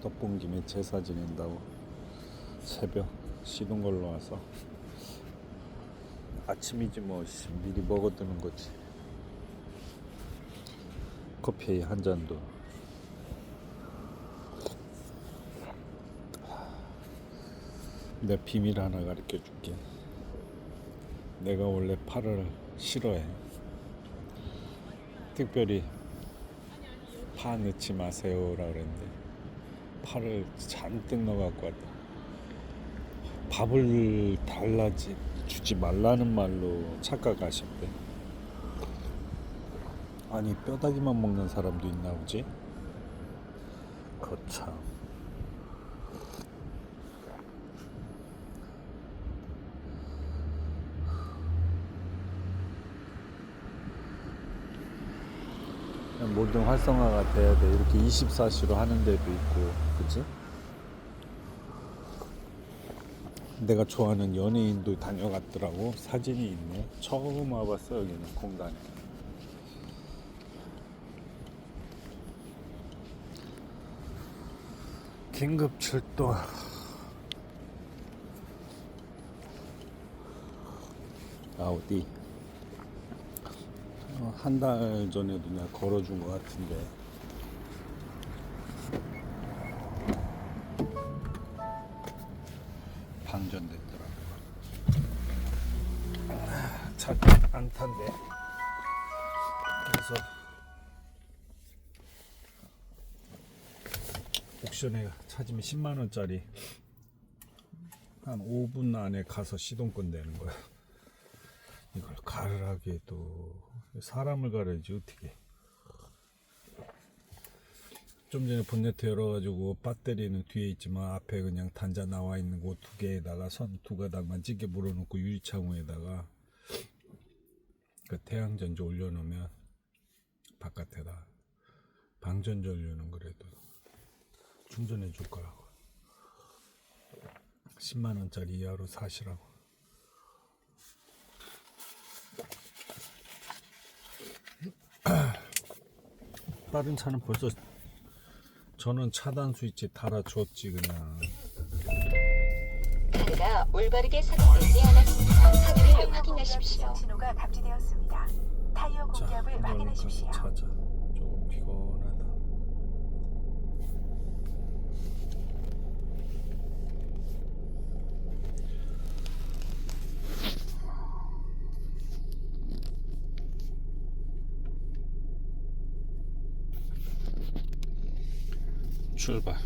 덕분 김에 제사 지낸다고 새벽 시동 걸러 와서 아침이지 뭐 씨, 미리 먹어두는 거지. 커피 한 잔도. 내 비밀 하나 가르쳐 줄게. 내가 원래 팔을 싫어해. 특별히 파 넣지 마세요라 그랬는데 파를 잔뜩 넣어갖고 왔다. 밥을 달라지 주지 말라는 말로 착각하셨대. 아니 뼈다귀만 먹는 사람도 있나 보지? 거참 모든 활성화가 돼야 돼. 이렇게 24시로 하는 데도 있고, 그치? 내가 좋아하는 연예인도 다녀갔더라고. 사진이 있네. 처음 와봤어, 여기는, 공단에. 긴급 출동. 아우디. 어, 한달 전에도 내가 걸어준 것 같은데. 방전됐더라고. 아, 차안 탄대. 그래서 옥션에 찾으면 10만 원짜리. 한 5분 안에 가서 시동권 내는 거야 이걸 가르라기에도 사람을 가르지 어떻게? 좀 전에 본네트 열어가지고 배터리는 뒤에 있지만 앞에 그냥 단자 나와 있는 그두 개에다가 선 두 가닥만 찌개 물어놓고 유리창호에다가 그 태양전지 올려놓으면 바깥에다 방전전류는 그래도 충전해 줄 거라고. 10만 원짜리 이하로 사시라고 다른 차는 벌써 저는 차단 스위치 달아줬지 그냥 카드가 올바르게 삭제되지 않았습니다. 카드를 확인하십시오. 신호가 감지되었습니다. 타이어 자 공기압을 이걸 확인하십시오. 가서 찾아 조금 피곤하다 출발